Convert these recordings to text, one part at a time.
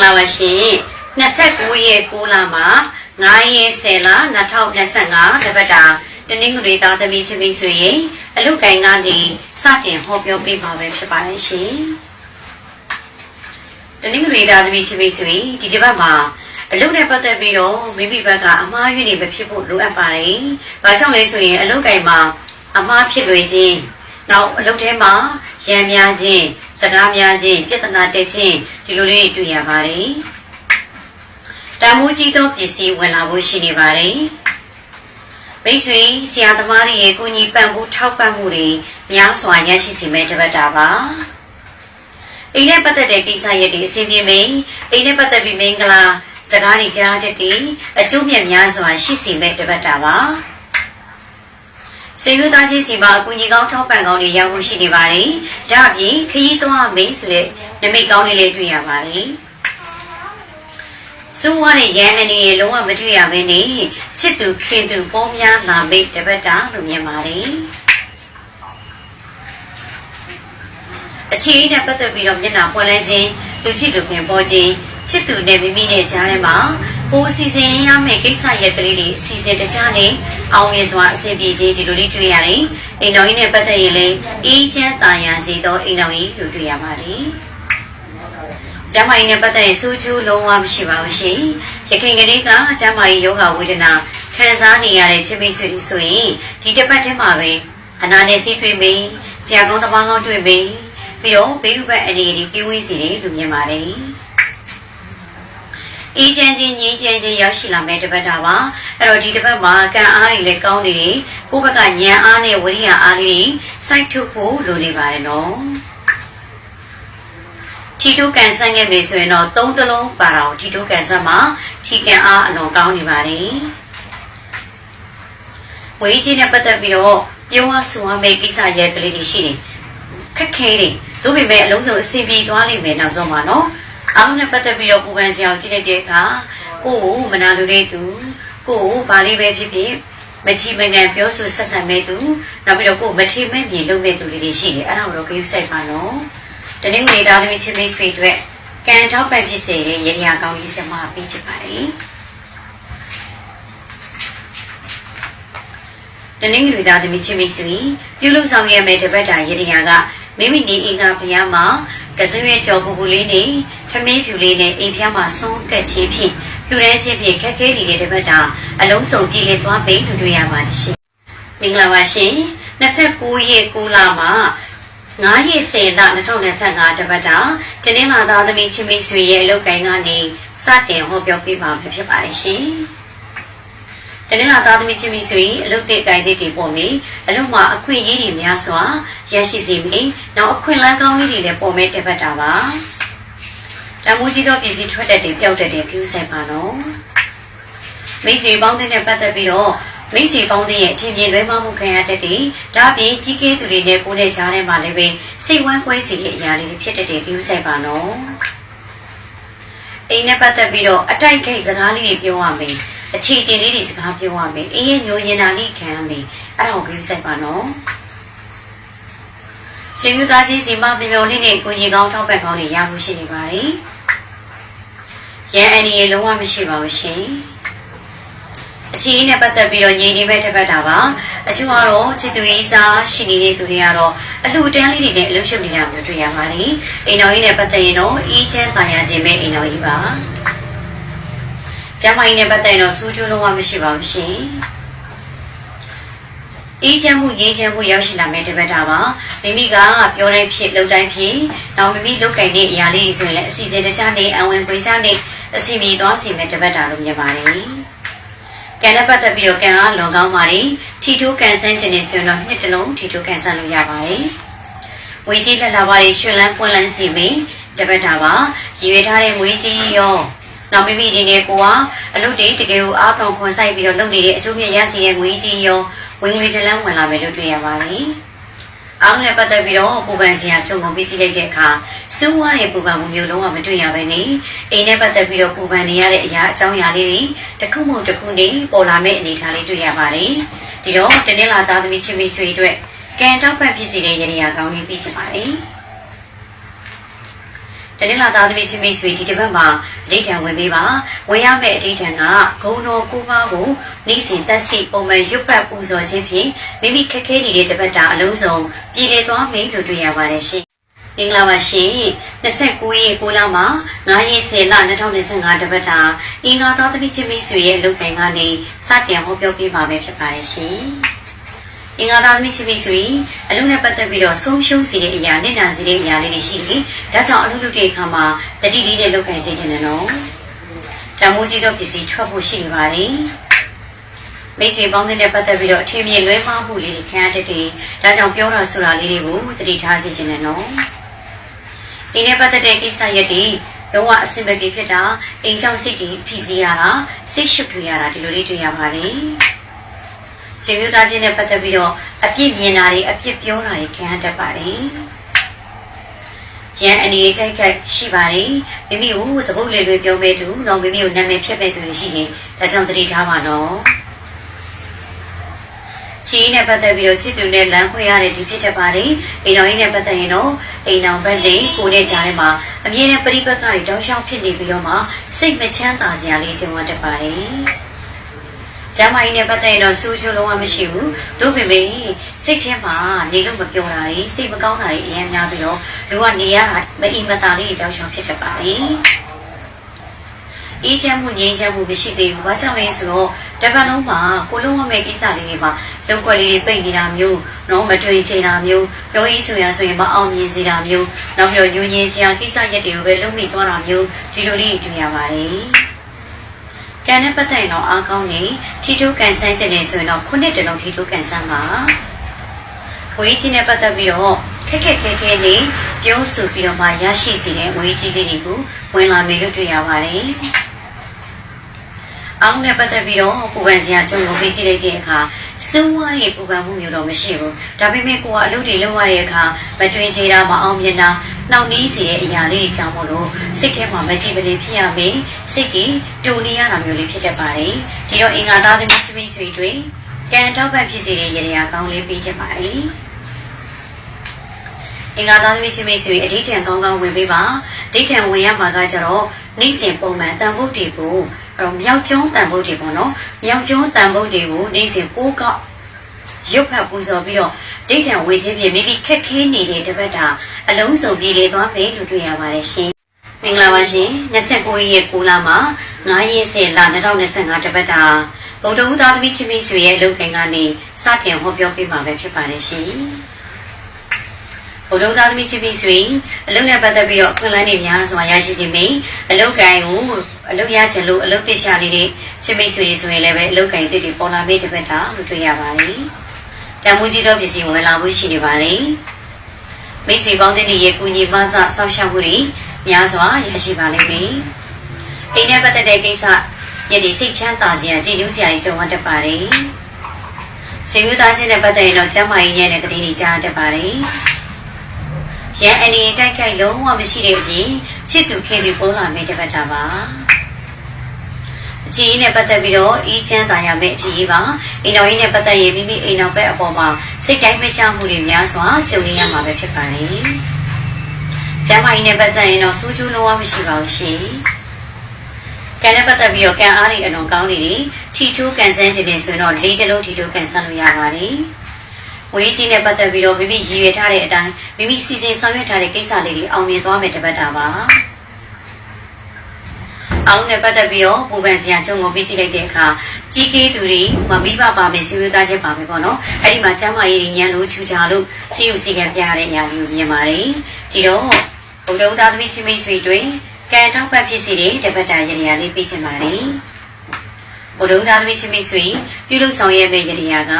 ္ဂလာပါရှင်29ရက်6လမှာ9ရက်10လ2025တပတ်တာတနင်္ဂနွေသားသမီးချင်းမိတ်ဆွေရင်အလုတ်ကိုင်းကနေစတင်ဟောပြောပေးပါပဲဖြစ်ပါတယ်ရှင်တနင်္ဂနွေသားသမီးချင်းမိတ်ဆွေဒီတစ်ပတ်မှာအလုတ်နဲ့ပတ်သက်ပြီးတော့မိမိဘက်ကအမှားယွင်းနေမဖြစ်ဖို့လိုအပ်ပါတယ်။ဘာကြောင့်လဲဆိုရင်အလုတ်ကိုင်းမှာအမှားဖြစ်လွယ်ခြင်းနောက်အလုတ်ထဲမှာရံများခြင်း စကားများခြင်းပြဿနာတက်ခြင်းဒီလိုလေးတွေတွေ့ရပါတယ်။တန်မိုးကြီးသောပစ္စည်းဝင်လာဖို့ရှိနေပါတယ်။မိတ်ဆွေဆရာသမားတွေရဲ့ကိုကြီးပံ့ပိုးထောက်ပံ့မှုတွေများစွာရရှိစေမယ့်တပတ်တာပါ။အိမ်နဲ့ပတ်သက်တဲ့ကိစ္စရပ်တွေအဆင်ပြေမယ်။အိမ်နဲ့ပတ်သက်ပြီးမင်္ဂလာစကားတွေကြားတတ်တဲ့အကျိုးမြတ်များစွာရှိစေမယ့်တပတ်တာပါ။ ဆွေမျိုးသားချင်းစီမှာအကူကြီးကောင်းထောက်ပံ့ကောင်းတွေရောက်ဖို့ရှိနေပါတယ်။ဒါအပြင်ခရီးသွားမိတ်ဆိုတဲ့နမိတ်ကောင်းလေးလေးတွေ့ရပါတယ်။စိုးဝါတဲ့ရန်အနေနဲ့လုံးဝမတွေ့ရဘဲနဲ့ချစ်သူခင်သူပေါများလာမိတ်တပတ်တာလို့မြင်ပါတယ်။အခြေအနေနဲ့ပတ်သက်ပြီးတော့မျက်နှာပွင့်လန်းခြင်းလူချစ်လူခင်ပေါ်ခြင်းချစ်သူနဲ့မိမိနဲ့ကြားထဲမှာ ကိုယ်အစီအစဉ်ရမယ့်ကိစ္စရက်ကလေးတွေအစီအစဉ်တခြားနဲ့အောင်မြင်စွာအဆင်ပြေခြင်းဒီလိုလေးတွေ့ရတယ်။အိမ်တော်ကြီးနဲ့ပတ်သက်ရင်လည်းအေးချမ်းတာယာစေသောအိမ်တော်ကြီးလို့တွေ့ရပါတယ်။ကျမကြီးနဲ့ပတ်သက်ရင်စူးကျူးလုံးဝမရှိပါဘူးရှင်။ရခိုင်ကလေးကကျမကြီးယောဂဝေဒနာခံစားနေရတဲ့ချင်းမိတ်ဆွေတွေဆိုရင်ဒီတစ်ပတ်ထဲမှာပဲအနာနဲ့စီးတွေ့မိဆရာကောင်းတပားကောင်းတွေ့မိပြီးတော့ဘေးဥပတ်အနေနဲ့ပြင်းဝေးစီတယ်လို့မြင်ပါတယ်။ အေးချမ်းချင်းငြိမ်းချမ်းချင်းရောက်ရှိလာမယ့်တပတ်တာပါအဲ့တော့ဒီတပတ်မှာကံအားတွေလည်းကောင်းနေတယ်ကိုယ့်ဘက်ကဉာဏ်အားနဲ့ဝိရိယအားလေးစိုက်ထုတ်ဖို့လိုနေပါတယ်နော်ထီတိုးကန်ဆန်းခဲ့ပြီဆိုရင်တော့သုံးတလုံးပါတော့ထီတိုးကန်ဆန်းမှာထီကန်အားအလွန်ကောင်းနေပါတယ်ဝေးချင်းနဲ့ပတ်သက်ပြီးတော့ပြုံးအားဆူအားမဲ့ကိစ္စရဲ့ကလေးတွေရှိတယ်ခက်ခဲတယ်ဒါပေမဲ့အလုံးစုံအဆင်ပြေသွားလိမ့်မယ်နောက်ဆုံးမှာနော် အားလုံးနဲ့ပတ်သက်ပြီးတော့ပူပန်စရာကိုကြည့်လိုက်တဲ့အခါကိုယ့်ကိုမနာလိုတဲ့သူကိုယ့်ကိုဘာလေးပဲဖြစ်ဖြစ်မချီမငံပြောဆိုဆက်ဆံမဲ့သူနောက်ပြီးတော့ကိုယ်မထေမဲ့မြေလုပ်မဲ့သူလေးတွေရှိတယ်အဲ့ဒါကိုတော့ဂရုစိုက်ပါနော်တနင်္ဂနွေသားသမီးချင်းမိတ်ဆွေအတွက်ကံထောက်ပံ့ဖြစ်စေတဲ့ရေရာကောင်းကြီးစမပေးချင်ပါတယ်တနင်္ဂနွေသားသမီးချင်းမိတ်ဆွေပြုလုပ်ဆောင်ရမယ့်တပတ်တာရေရာကမိမိနေအင်္ဂါဘုရားမှာကစွရွေကြော်ပူပူလေးနဲ့ ထမင်းဖြူလေးနဲ့အိမ်ဖျားမှာဆုံးကက်ခြင်းဖြင့်လူရဲချင်းဖြင့်ခက်ခဲနေတဲ့တပတ်တာအလုံးစုံပြည်လည်သွားပြီလို့တွေ့ရပါတယ်ရှင်။မင်္ဂလာပါရှင်။29ရက်6လမှာ9ရက်10လ2025တပတ်တာတနင်္လာသားသမီးချင်းမိတ်ဆွေရဲ့အလုပ်ကိုင်းကနေစတင်ဟောပြောပေးပါမှာဖြစ်ပါတယ်ရှင်။တနင်္လာသားသမီးချင်းမိတ်ဆွေအလုပ်တဲ့ကိုင်းတဲ့တွေပေါ်ပြီအလုပ်မှာအခွင့်အရေးတွေများစွာရရှိစေပြီ။နောက်အခွင့်အလမ်းကောင်းလေးတွေလည်းပေါ်မဲ့တပတ်တာပါ။ တမိုးကြီးသောပစ္စည်းထွက်တတ်တယ်ပျောက်တတ်တယ်ပြုဆိုင်ပါနော်မိတ်ဆွေပေါင်းတဲ့နဲ့ပတ်သက်ပြီးတော့မိတ်ဆွေပေါင်းတဲ့ရဲ့အထင်မြင်လွဲမှားမှုခံရတတ်တယ်ဒါအပြင်ကြီးကဲသူတွေနဲ့ကိုယ်နဲ့ကြားထဲမှာလည်းပဲစိတ်ဝမ်းကွဲစီတဲ့အရာလေးတွေဖြစ်တတ်တယ်ပြုဆိုင်ပါနော်အိမ်နဲ့ပတ်သက်ပြီးတော့အတိုက်ခိုက်စကားလေးတွေပြောရမယ်အခြေတင်လေးတွေစကားပြောရမယ်အေးရဲ့ညိုရင်တာလေးခံရမယ်အဲ့ဒါကိုပြုဆိုင်ပါနော် ဆွေမျိုးသားချင်းစီမပျော်လေးနဲ့ကိုကြီးကောင်းထောက်ပံ့ကောင်းတွေရဖို့ရှိနေပါတယ်။ရန်အန်ဒီရေလုံးဝမရှိပါဘူးရှင်။အချီးနဲ့ပတ်သက်ပြီးတော့ညီနေမဲ့တစ်ပတ်တာပါ။အချို့ကတော့ချစ်သူရေးစားရှိနေတဲ့သူတွေကတော့အလှတန်းလေးတွေနဲ့အလုပ်ရှုပ်နေတာမျိုးတွေ့ရပါတယ်။အိမ်တော်ကြီးနဲ့ပတ်သက်ရင်တော့အေးချမ်းတာယာခြင်းပဲအိမ်တော်ကြီးပါ။ကျမကြီးနဲ့ပတ်သက်ရင်တော့စူးကျိုးလုံးဝမရှိပါဘူးရှင်။ အေးချမ်းမှုရေးချမ်းမှုရောက်ရှိလာမယ့်တပတ်တာပါမိမိကပြောတိုင်းဖြစ်လုပ်တိုင်းဖြစ်နောက်မိမိလုပ်ကင်တဲ့အရာလေးဆိုရင်လည်းအစီအစဉ်တခြားနေအဝင်ခွေချနေအစီမြေသွားစီမယ့်တပတ်တာလို့မြင်ပါတယ်ကံနဲ့ပတ်သက်ပြီးတော့ကံအားလွန်ကောင်းပါတယ်ထီထိုးကန်ဆန်းခြင်းနဲ့ဆိုရင်တော့နှစ်တလုံးထီထိုးကန်ဆန်းလို့ရပါတယ်ဝေကြီးလက်လာပါတွေရွှင်လန်းပွင့်လန်းစီမိတပတ်တာပါရည်ရွယ်ထားတဲ့ဝေကြီးရောနောက်မိမိအနေနဲ့ကိုကအလုပ်တွေတကယ်ကိုအားကောင်းခွန်ဆိုင်ပြီးတော့လုပ်နေတဲ့အကျိုးမြတ်ရစီရဲ့ငွေကြီးရော ဝင်ငွေတလန်းဝင်လာမယ်လို့တွေ့ရပါတယ်။အားလုံးနဲ့ပတ်သက်ပြီးတော့ပူပန်စရာချုပ်ကုန်ပြီးကြည့်လိုက်တဲ့အခါစိုးဝါးတဲ့ပူပန်မှုမျိုးလုံးဝမတွေ့ရပဲနေအိမ်နဲ့ပတ်သက်ပြီးတော့ပူပန်နေရတဲ့အရာအကြောင်းအရာလေးတွေတစ်ခုမှတစ်ခုနေပေါ်လာမယ့်အနေအထားလေးတွေ့ရပါတယ်။ဒီတော့တနေ့လာသားသမီးချင်းမိတ်ဆွေအတွက်ကံတောက်ပတ်ဖြစ်စီတဲ့ရည်ရည်ကောင်းလေးပြီးချင်ပါတယ်။ တနင်္လာသားသမီးချင်းမိတ်ဆွေဒီတစ်ပတ်မှာအဋ္ဌံဝင်ပေးပါဝင်ရမယ့်အဋ္ဌံကဂုံတော်ကိုပါကိုနေ့စဉ်တက်စီပုံမှန်ရွတ်ပတ်ပူဇော်ခြင်းဖြင့်မိမိခက်ခဲနေတဲ့တစ်ပတ်တာအလုံးစုံပြည်လည်သွားမယ်လို့တွေ့ရပါတယ်ရှင်မင်္ဂလာပါရှင်29ရက်9လမှာ9ရက်10လ2025တပတ်တာအင်္ဂါသားသမီးချင်းမိတ်ဆွေရဲ့အလုပ်ကိုင်ကနေစတင်ဟောပြောပေးပါမယ်ဖြစ်ပါတယ်ရှင် အင်္ဂါသားသမီးချင်းမိတ်ဆွေအလုပ်နဲ့ပတ်သက်ပြီးတော့ဆုံးရှုံးစေတဲ့အရာနဲ့နာစေတဲ့အရာလေးတွေရှိတယ်ဒါကြောင့်အလုပ်လုပ်တဲ့အခါမှာတတိလေးနဲ့လုပ်ကိုင်စေချင်တယ်နော်တမိုးကြီးသောပစ္စည်းထွက်ဖို့ရှိနေပါတယ်မိတ်ဆွေပေါင်းတဲ့ပတ်သက်ပြီးတော့အထင်မြင်လွဲမှားမှုလေးတွေခံရတတ်တယ်ဒါကြောင့်ပြောတာဆိုတာလေးတွေကိုတတိထားစေချင်တယ်နော်ဒီနေ့ပတ်သက်တဲ့ကိစ္စရက်တွေလုံးဝအဆင်မပြေဖြစ်တာအိမ်ကြောင့်စိတ်တွေဖိစီးရတာစိတ်ရှုပ်ထွေးရတာဒီလိုလေးတွေ့ရပါတယ် ဆွေမျိုးသားချင်းနဲ့ပတ်သက်ပြီးတော့အပြစ်မြင်တာတွေအပြစ်ပြောတာတွေခံရတတ်ပါတယ်ရန်အနေတိုက်ခိုက်ရှိပါတယ်မိမိကိုသဘုတ်လေးတွေပြောမဲ့သူတော့မိမိကိုနာမည်ဖြတ်မဲ့သူတွေရှိနေဒါကြောင့်တတိထားပါနော်ချီးနဲ့ပတ်သက်ပြီးတော့ချစ်သူနဲ့လမ်းခွဲရတဲ့ဒီဖြစ်တတ်ပါတယ်အိမ်တော်ကြီးနဲ့ပတ်သက်ရင်တော့အိမ်တော်ဘက်လေးကိုနဲ့ကြားထဲမှာအမြဲတမ်းပြိပတ်ကတွေတောင်းလျှောက်ဖြစ်နေပြီးတော့မှစိတ်မချမ်းသာစရာလေးကြုံရတတ်ပါတယ် ကျမ်းမာရေးနဲ့ပတ်သက်ရင်တော့စူးချိုးလုံးဝမရှိဘူးတို့ပေမဲ့စိတ်ထဲမှာနေလို့မပြောတာတွေစိတ်မကောင်းတာတွေအများများပြီးတော့လူကနေရတာမအီမတာလေးတောင်းလျှောက်ဖြစ်တတ်ပါတယ်အေးချမ်းမှုငြိမ်းချမ်းမှုမရှိသေးဘူး။ဘာကြောင့်လဲဆိုတော့တပတ်လုံးမှာကိုလုံးဝမဲ့ကိစ္စလေးတွေမှာလုံကွက်လေးတွေပိတ်နေတာမျိုးနော်မတွေ့ချင်တာမျိုးပြောရေးဆိုရဆိုရင်မအောင်မြင်စေတာမျိုးနောက်ပြီးတော့ညူညင်စရာကိစ္စရက်တွေကိုပဲလုံးမိသွားတာမျိုးဒီလိုလေးတွေ့ရပါတယ်။ ကံနဲ့ပတ်သက်ရင်တော့အားကောင်းနေထီတိုးကန်ဆန်းခြင်းနေဆိုရင်တော့ခုနှစ်တလုံးထီတိုးကန်ဆန်းပါ။ဝေးကြီးနဲ့ပတ်သက်ပြီးတော့ခက်ခက်ခဲခဲလေးပြောဆိုပြီးတော့မှရရှိစေတဲ့ဝေးကြီးလေးတွေကိုဝင်လာမယ်လို့တွေ့ရပါတယ်။အောင်နဲ့ပတ်သက်ပြီးတော့ပူပန်စရာကြုံကိုပေးကြည့်လိုက်တဲ့အခါစွန်းဝါးရဲ့ပူပန်မှုမျိုးတော့မရှိဘူးဒါပေမဲ့ကိုကအလုပ်တွေလုပ်ရတဲ့အခါမတွင်ချေတာမအောင်မြင်တာ နှောင့်နှီးစေတဲ့အရာလေးတွေကြောင့်မို့လို့စိတ်ထဲမှာမကြည်ပလင်ဖြစ်ရမယ်စိတ်ကြီးတူနေရတာမျိုးလေးဖြစ်တတ်ပါတယ်ဒီတော့အင်္ဂါသားသမီးချမိတ်ဆွေတွေကံတောက်ပံ့ဖြစ်စေတဲ့ရေရာကောင်းလေးပေးချင်ပါတယ်အင်္ဂါသားသမီးချမိတ်ဆွေအဋ္ဌံကောင်းကောင်းဝင်ပေးပါဒိဋ္ဌံဝင်ရမှာကကြတော့နေ့စဉ်ပုံမှန်တန်ဖို့တီကိုအဲ့တော့မြောက်ကျုံးတန်ဖို့တီပေါ့နော်မြောက်ကျုံးတန်ဖို့တီကိုနေ့စဉ်ပိုးကောက်ရုပ်ဖတ်ပူဇော်ပြီးတော့ ဒိဋ္ဌံဝေခြင်းဖြင့်မိမိခက်ခဲနေတဲ့တပတ်တာအလုံးစုံပြည်လေသွားမယ်လို့တွေ့ရပါတယ်ရှင်မင်္ဂလာပါရှင်29ရက်9လမှာ9ရက်10လ2025တပတ်တာဗုဒ္ဓဦးသားသမီးချင်းမိတ်ဆွေရဲ့အလုပ်ခင်ကနေစတင်ဟောပြောပေးမှာပဲဖြစ်ပါတယ်ရှင်ဘုဒ္ဓသားသမီးချစ်ပြီးဆိုရင်အလုပ်နဲ့ပတ်သက်ပြီးတော့ခွင့်လန်းနေများစွာရရှိစေမယ်အလုပ်ကိုင်ကိုအလုပ်ရချင်လို့အလုပ်တိရှာနေတဲ့ချစ်မိတ်ဆွေတွေဆိုရင်လည်းပဲအလုပ်ကိုင်တစ်တွေပေါ်လာမိတဲ့ဘက်တာလို့တွေ့ရပါတယ် တန်မိုးကြီးသောပစ္စည်းဝင်လာဖို့ရှိနေပါတယ်မိတ်ဆွေပေါင်းတဲ့ရဲ့ကုညီမဆဆောက်ရှောက်မှုတွေများစွာရရှိပါလိမ့်မယ်အိမ်နဲ့ပတ်သက်တဲ့ကိစ္စယနေ့စိတ်ချမ်းသာစရာကြည်နူးစရာတွေကြုံရတတ်ပါတယ်ဆွေမျိုးသားချင်းနဲ့ပတ်သက်ရင်တော့ကျမ်းမာရေးညံ့တဲ့တတိတွေကြားတတ်ပါတယ်ရန်အနေတိုက်ခိုက်လုံးဝမရှိတဲ့အပြင်ချစ်သူခင်သူပေါ်လာမယ့်တပတ်တာပါ အချီးနဲ့ပတ်သက်ပြီးတော့အီးချမ်းသာရမယ့်အချီးပါအိမ်တော်ကြီးနဲ့ပတ်သက်ရင်မိမိအိမ်တော်ဘက်အပေါ်မှာစိတ်တိုင်းမချမှုတွေများစွာကြုံရမှာပဲဖြစ်ပါလေကျမ်းမာရေးနဲ့ပတ်သက်ရင်တော့စူးကျူးလုံးဝမရှိပါဘူးရှင်ကံနဲ့ပတ်သက်ပြီးတော့ကံအားတွေအလွန်ကောင်းနေတယ်ထီထိုးကန်ဆန်းခြင်းတွေဆိုရင်တော့လေးတလုံးထီထိုးကန်ဆန်းလို့ရပါတယ်ဝေးကြီးနဲ့ပတ်သက်ပြီးတော့မိမိရည်ရွယ်ထားတဲ့အတိုင်းမိမိစီစဉ်ဆောင်ရွက်ထားတဲ့ကိစ္စလေးတွေအောင်မြင်သွားမယ်တပတ်တာပါ အောင်နဲ့ပတ်သက်ပြီးတော့ပူပန်စရာချုံကိုပြကြည့်လိုက်တဲ့အခါကြီးကေးသူတွေမမိဘပါမယ်ဆွေးနွေးသားချက်ပါမယ်ပေါ့နော်အဲ့ဒီမှာကျမ်းမာရေးညံလို့ချူချာလို့စီယူစီကံပြရတဲ့အရာလေးကိုမြင်ပါတယ်ဒီတော့ဘုံလုံးသားသမီးချင်းမိတ်ဆွေတွေကံထောက်ပတ်ဖြစ်စီတဲ့တပတ်တာရည်ရည်လေးပြချင်ပါတယ်ဘုံလုံးသားသမီးချင်းမိတ်ဆွေပြုလုပ်ဆောင်ရမယ့်ရည်ရည်က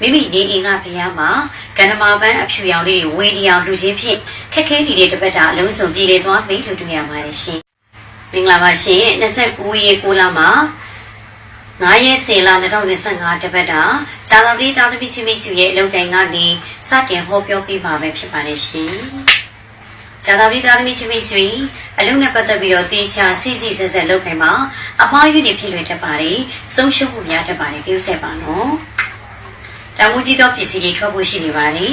မိမိနေအိမ်ကဖျားမှာကန္နမာပန်းအဖြူရောင်လေးဝေဒီအောင်လူချင်းဖြင့်ခက်ခဲနေတဲ့တပတ်တာအလုံးစုံပြည်လေသွားပြီလို့တွေ့ရပါတယ်ရှင်။မ င်္ဂလာပါရှင်29ရက်9လမှာ9ရက်10လ2025တပတ်တာဇာတာပတိတာသမီချင်းမိစုရဲ့အလုပ်ကိုင်ကနေစတင်ဟောပြောပြပါမယ်ဖြစ်ပါတယ်ရှင်။ဇာတာပတိတာသမီချင်းမိစုအလုပ်နဲ့ပတ်သက်ပြီးတော့တေချာစီစီဆက်ဆက်လုပ်ခိုင်းမှာအမှားယူနေဖြစ်လွယ်တတ်ပါတယ်။ဆုံးရှုံးမှုများတတ်ပါတယ်ပြုဆက်ပါနော်။တမိုးကြီးသောပစ္စည်းတွေထွက်ဖို့ရှိနေပါလေ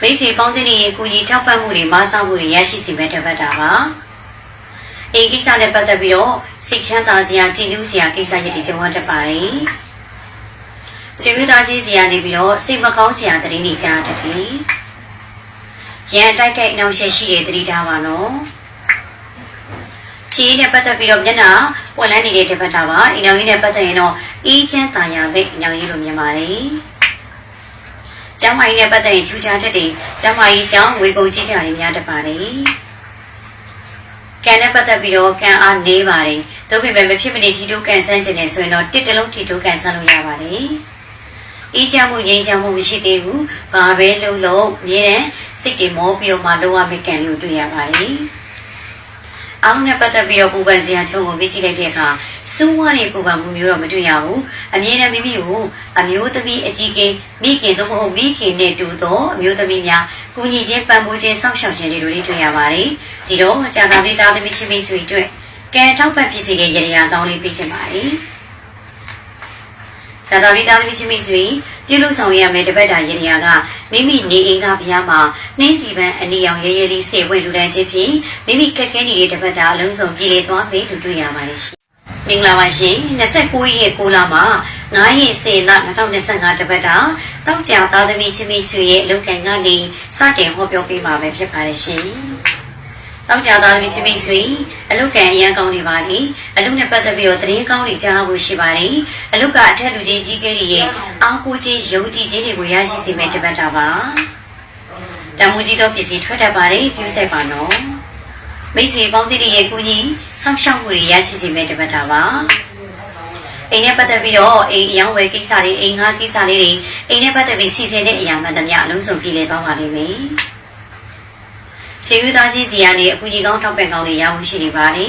မမိတ်ဆွေပေါင်းတဲ့နေကူညီထောက်ပံ့မှုတွေမဆားမှုတွေရရှိစီမဲ့တပတ်တာပါ။ အေးကိစ္စနဲ့ပတ်သက်ပြီးတော့စိတ်ချမ်းသာစရာကြည်နူးစရာကိစ္စရပ်တွေကြုံရတတ်ပါတယ်။ဆွေမျိုးသားချင်းစီကနေပြီးတော့စိတ်မကောင်းစရာတရင်တွေကြားတတ်တယ်။ရန်တိုက်ခိုက်နှောင့်ယှက်ရှိတဲ့တတိထားပါနော်။ချီးနဲ့ပတ်သက်ပြီးတော့မျက်နှာပွက်လန်းနေတဲ့တပတ်တာပါ။အင်အောင်ကြီးနဲ့ပတ်သက်ရင်တော့အေးချမ်းသာယာပဲအင်အောင်ကြီးလိုမြင်ပါတယ်။ကျမ်းမာရေးနဲ့ပတ်သက်ရင်ချူချာတတ်တယ်။ကျမ်းမာရေးကြောင့်ဝေကုန်ကြီးကြတွေများတတ်ပါတယ်။ ကံနဲ့ပတ်သက်ပြီးတော့ကံအားနေပါတယ်။သို့ပေမဲ့မဖြစ်မနေထီတိုးကန်ဆန်းခြင်းနဲ့ဆိုရင်တော့တစ်တလုံးထီတိုးကန်ဆန်းလို့ရပါတယ်။အေးချမ်းမှုငြိမ်းချမ်းမှုမရှိသေးဘူး။ဘာပဲလုပ်လို့မြဲတဲ့စိတ်တွေမောပြီးတော့မှလောရမယ့်ကံလေးကိုတွေ့ရပါတယ်။အားလုံးနဲ့ပတ်သက်ပြီးတော့ပူပန်စရာချုံကိုပြကြည့်လိုက်တဲ့အခါစိုးဝါးတဲ့ပူပန်မှုမျိုးတော့မတွေ့ရဘူးအမြဲတမ်းမိမိကိုအမျိုးသမီးအကြီးကမိခင်သို့မဟုတ်မိခင်နဲ့တူသောအမျိုးသမီးများကူညီခြင်းပံ့ပိုးခြင်းစောင့်ရှောက်ခြင်းတွေလိုလေးတွေ့ရပါတယ် ဒီတော့ကြာသာလေးသားသမီးချင်းမိတ်ဆွေအတွက်ကဲထောက်ပံ့ပြည်စီရဲ့ရည်ရည်ကောင်းလေးပေးခြင်းပါတယ်ဇာတာရိသားသမီးချင်းမိတ်ဆွေပြုလို့ဆောင်ရမယ်တပတ်တာရေနေရာကမိမိနေအိမ်ကဘုရားမှာနှင်းစီပန်းအနီရောင်ရဲရဲလေးစေဝဲလူတန်းချင်းဖြင့်မိမိကက်ခဲနေတဲ့တပတ်တာအလုံးစုံပြည်လေသွားပြီလို့တွေ့ရပါတယ်ရှင်မင်္ဂလာပါရှင်29ရက်6လမှာ9ရက်10လ2025တပတ်တာတောက်ကြသားသမီးချင်းမိတ်ဆွေရဲ့အလုပ်ကန်ကနေစတင်ဟောပြောပေးမှာပဲဖြစ်ပါတယ်ရှင် တောက်ကြသားသမီးချင်းမိတ်ဆွေအလုတ်ကန်အရန်ကောင်းနေပါလေအလုတ်နဲ့ပတ်သက်ပြီးတော့သတင်းကောင်းတွေကြားဖို့ရှိပါတယ်အလုတ်ကအထက်လူကြီးကြီးကဲတွေရဲ့အားကိုးခြင်းယုံကြည်ခြင်းတွေကိုရရှိစေမယ့်တပတ်တာပါတမူကြီးသောပစ္စည်းထွက်တတ်ပါတယ်ကျူးဆိုင်ပါနော်မိတ်ဆွေပေါင်းသစ်တွေရဲ့ကူညီစောင့်ရှောက်မှုတွေရရှိစေမယ့်တပတ်တာပါအိမ်နဲ့ပတ်သက်ပြီးတော့အိမ်အယောင်းဝယ်ကိစ္စတွေအိမ်ငှားကိစ္စလေးတွေအိမ်နဲ့ပတ်သက်ပြီးစီစဉ်တဲ့အရာမှန်သမျှအလုံးစုံပြည်လည်သွားပါလိမ့်မယ်။ ဆေးရသားကြီးစီကနေအကူကြီးကောင်းထောက်ပံ့ကောင်းတွေရဖို့ရှိနေပါလေ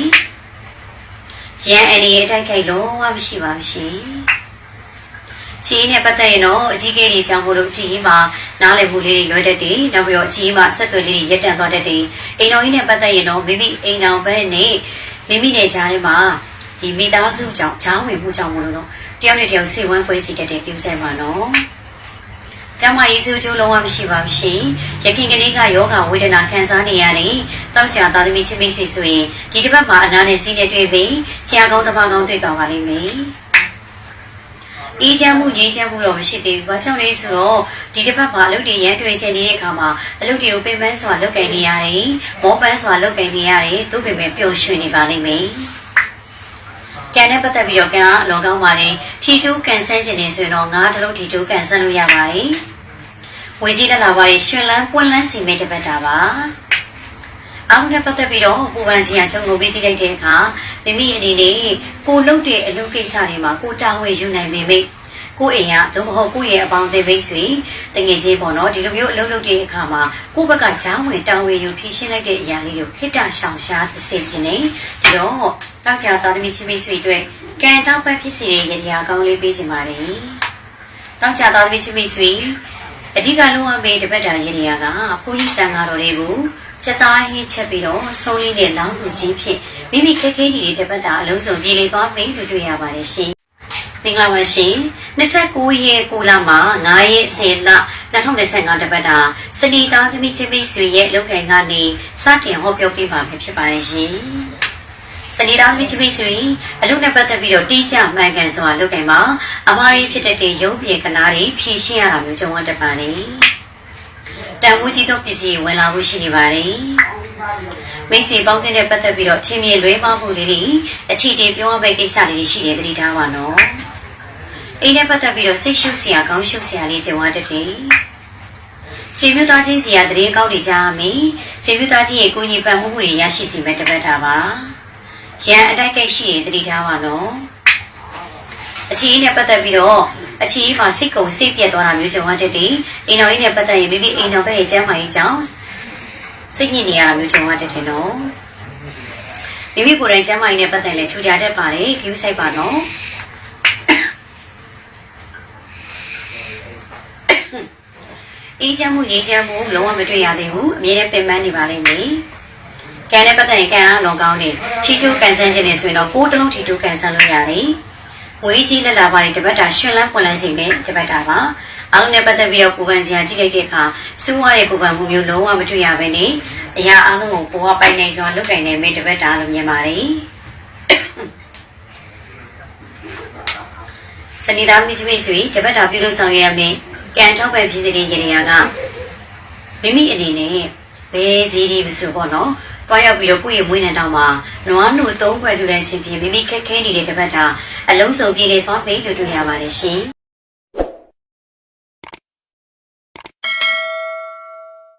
။ရန်အန်ဒီရဲ့အတိုက်ခိုက်လုံးဝမရှိပါဘူးရှင်။ချီးနဲ့ပတ်သက်ရင်တော့အကြီးကဲတွေကြောင့်မို့လို့ချီးမှာနားလည်မှုလေးတွေလွဲတတ်တယ်။နောက်ပြီးတော့ချီးမှာဆက်သွယ်လေးတွေရက်တန့်သွားတတ်တယ်။အိမ်တော်ကြီးနဲ့ပတ်သက်ရင်တော့မိမိအိမ်တော်ဘက်နဲ့မိမိနဲ့ကြားထဲမှာဒီမိသားစုကြောင့်ချောင်းဝင်မှုကြောင့်မို့လို့တော့တယောက်နဲ့တယောက်စိတ်ဝမ်းပွဲစီတတ်တဲ့ပြုစဲပါနော်။ ကျမယေရှုကျိုးလုံးဝမရှိပါဘူးရှင်။ရခင်ကလေးကယောဂဝေဒနာခံစားနေရတယ်။တောက်ချာသားသမီးချင်းမိတ်ဆွေဆိုရင်ဒီတစ်ပတ်မှာအနာနဲ့စီးနဲ့တွေ့ပြီးဆရာကောင်းတစ်ပါးကောင်းတွေ့ကောင်းပါလိမ့်မယ်။အေးချမ်းမှုငြိမ်းချမ်းမှုတော့မရှိသေးဘူး။ဘာကြောင့်လဲဆိုတော့ဒီတစ်ပတ်မှာအလုပ်တွေရန်တွေ့ချင်နေတဲ့အခါမှာအလုပ်တွေကိုပင်ပန်းစွာလုပ်ကင်နေရတယ်။မောပန်းစွာလုပ်ကင်နေရတယ်။သို့ပေမဲ့ပျော်ရွှင်နေပါလိမ့်မယ်။ ကံနဲ့ပတ်သက်ပြီးတော့ကံကအလောကောင်းပါလေထီတိုးကန်ဆန်းခြင်းနေဆိုရင်တော့ငါးတလုံးထီတိုးကန်ဆန်းလို့ရပါတယ်ဝေကြီးတက်လာပါလေရှင်လန်းပွင့်လန်းစီမဲ့တပတ်တာပါအောင်းနဲ့ပတ်သက်ပြီးတော့ပူပန်စီရချုံကိုပေးကြည့်လိုက်တဲ့အခါမိမိအနေနဲ့ကိုလုပ်တဲ့အလုပ်ကိစ္စတွေမှာကိုတာဝန်ယူနိုင်ပေမဲ့ကိုအိမ်ကသို့မဟုတ်ကိုရဲ့အပေါင်းအသင်းမိတ်ဆွေတငယ်ချင်းပေါ့နော်ဒီလိုမျိုးအလုပ်လုပ်တဲ့အခါမှာကိုဘက်ကချောင်းဝင်တာဝန်ယူဖြည့်ရှင်းလိုက်တဲ့အရာလေးကိုခိတ္တရှောင်ရှားစေခြင်းနဲ့ဒီတော့ တောက်ကြသားသမီးချင်းမိတ်ဆွေတွေကံတောက်ပတ်ဖြစ်စီတဲ့ရည်ရကောင်းလေးပေးခြင်းပါတယ်တောက်ကြသားသမီးချင်းမိတ်ဆွေအဓိကလုံးဝမေးတပတ်တာရည်ရကဘုန်းကြီးတန်ဃာတော်တွေကိုချက်သားဟင်းချက်ပြီးတော့ဆုံးလေးနဲ့လောင်းလူကြီးဖြစ်မိမိခက်ခဲနေတဲ့တပတ်တာအလုံးစုံပြည်လေသွားမယ်လို့တွေ့ရပါတယ်ရှင်မင်္ဂလာပါရှင်29ရက်9လမှာ9ရက်10လ2025တပတ်တာစနီသားသမီးချင်းမိတ်ဆွေရဲ့လောက်ကန်ကနေစတင်ဟောပြောပေးပါမယ်ဖြစ်ပါတယ်ရှင် စနီသားသမီးချင်းမိတ်ဆွေအလုပ်နဲ့ပတ်သက်ပြီးတော့တီးကြမှန်ကန်စွာလောက်ကန်မှာအမားကြီးဖြစ်တဲ့ရုပ်ပြေကနာတွေဖြည့်ရှင်းရတာမျိုးကြုံရတတ်ပါတယ်တန်ဖိုးကြီးသောပစ္စည်းဝင်လာဖို့ရှိနေပါတယ်မိတ်ဆွေပေါင်းတဲ့နဲ့ပတ်သက်ပြီးတော့ထင်မြင်လွဲမှားမှုလေးတွေအချီတင်ပြောရမယ့်ကိစ္စတွေရှိတယ်သတိထားပါနော်အိမ်နဲ့ပတ်သက်ပြီးတော့စိတ်ရှုပ်စရာကောင်းရှုပ်စရာလေးကြုံရတတ်တယ်။ဆွေမျိုးသားချင်းစီကတရေကောင်းတွေကြားမယ်။ဆွေမျိုးသားချင်းရဲ့ကိုကြီးပံ့မှုတွေရရှိစီမဲ့တပတ်တာပါ။ ရန်အတိုက်ကိတ်ရှိရင်တတိထားပါနော်။အချီးနဲ့ပတ်သက်ပြီးတော့အချီးမှာစိတ်ကုံစိတ်ပြတ်သွားတာမျိုးကြုံရတတ်တယ်။အိမ်တော်ကြီးနဲ့ပတ်သက်ရင်မိမိအိမ်တော်ဘက်ရဲ့ကျမ်းမာရေးကြောင့်စိတ်ညစ်နေရတာမျိုးကြုံရတတ်တယ်နော်။မိမိကိုယ်တိုင်ကျမ်းမာရေးနဲ့ပတ်သက်လဲချူကြတတ်ပါတယ်။ဂရုစိုက်ပါနော်။အေးချမ်းမှုရေးချမ်းမှုလုံးဝမတွေ့ရသေးဘူးအမြဲတမ်းပင်ပန်းနေပါလိမ့်မယ် ကံနဲ့ပတ်သက်ရင်ကံအားလုံးကောင်းတယ်ထီတူးကန်ဆန်းခြင်းနဲ့ဆိုရင်တော့ကိုယ်တလုံးထီတူးကန်ဆန်းလို့ရတယ်ငွေကြီးလက်လာပါတဲ့တပတ်တာရှင်လန်းပွန်လန်းစီနဲ့တပတ်တာပါအားလုံးနဲ့ပတ်သက်ပြီးတော့ကိုပန်စရာကြည့်လိုက်တဲ့အခါစိုးရတဲ့ကိုပန်မှုမျိုးလုံးဝမတွေ့ရဘဲနဲ့အရာအားလုံးကိုကိုကပိုင်နိုင်စွာလုပ်ကင်နေမိတပတ်တာလို့မြင်ပါတယ်စနေသားမိချမိတ်ဆွေတပတ်တာပြုလုပ်ဆောင်ရမယ်ကံထောက်ပံ့ဖြစ်စေတဲ့ရေရာကမိမိအနေနဲ့ဘယ်စီဒီမဆိုပေါ့နော် တွားရောက်ပြီးတော့ကိုယ့်ရဲ့မွေးနေ့တောင်မှာနွားနို့သုံးခွဲထူတဲ့ချင်းဖြင့်မိမိခက်ခဲနေတဲ့တပတ်တာအလုံးစုံပြည့်နေသွားပြီလို့တွေ့ရပါတယ်ရှင်